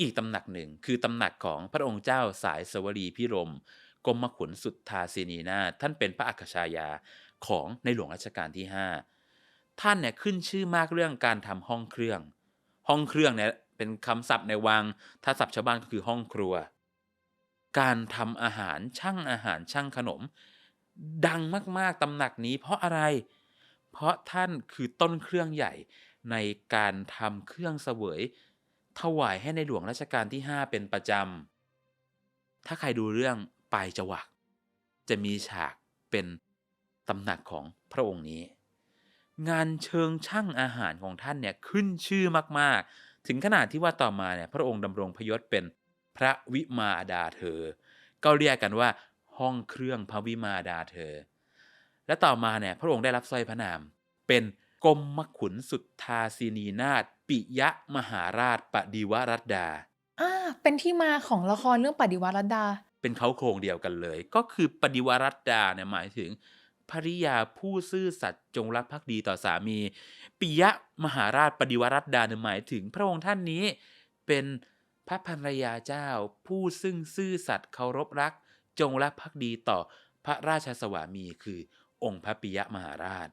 อีกตำหนักหนึ่งคือตำหนักของพระองค์เจ้าสายสวรีพิรมกรมขุนสุทธาสินีนาท่านเป็นพระอัครชายาของในหลวงรัชกาลที่ 5 ท่านเนี่ยขึ้นชื่อมากเรื่องการทำห้องเครื่อง ห้องเครื่องเนี่ยเป็นคำศัพท์ในวัง ถ้าศัพท์ชาวบ้านก็คือห้องครัว การทำอาหารช่างอาหารช่างขนม ดังมากๆตำหนักนี้เพราะอะไร เพราะท่านคือต้นเครื่องใหญ่ในการทำเครื่องเสวย ถวายให้ในหลวงรัชกาลที่ 5 เป็นประจำ ถ้าใครดูเรื่องปลายจวักจะมีฉากเป็นตำหนักของพระองค์นี้ งานเชิงช่างอาหารของท่านเนี่ยขึ้นชื่อมากๆ ถึงขนาดที่ว่าต่อมาเนี่ยพระองค์ดำรงพยศเป็นพระวิมาดาเธอ ก็เรียกกันว่าห้องเครื่องพระวิมาดาเธอ และต่อมาเนี่ยพระองค์ได้รับสร้อยพระนาม เป็นกรมมขุนสุทธาสินีนาถ ปิยะมหาราชปดิวรัตดา อ่าเป็นที่มาของละครเรื่องปฏิวัติรัตดา เป็นเขาโครงเดียวกันเลย ก็คือปฏิวรัตดาเนี่ยหมายถึงภริยาผู้ซื่อสัตย์จงรักภักดีต่อสามี ปิยะมหาราชปฏิวรัตดาเนี่ยหมายถึงพระองค์ท่านนี้ เป็นพระภรรยาเจ้า ผู้ซึ่งซื่อสัตย์เคารพรัก จงรักภักดีต่อพระราชสวามีคือองค์พระปิยะมหาราช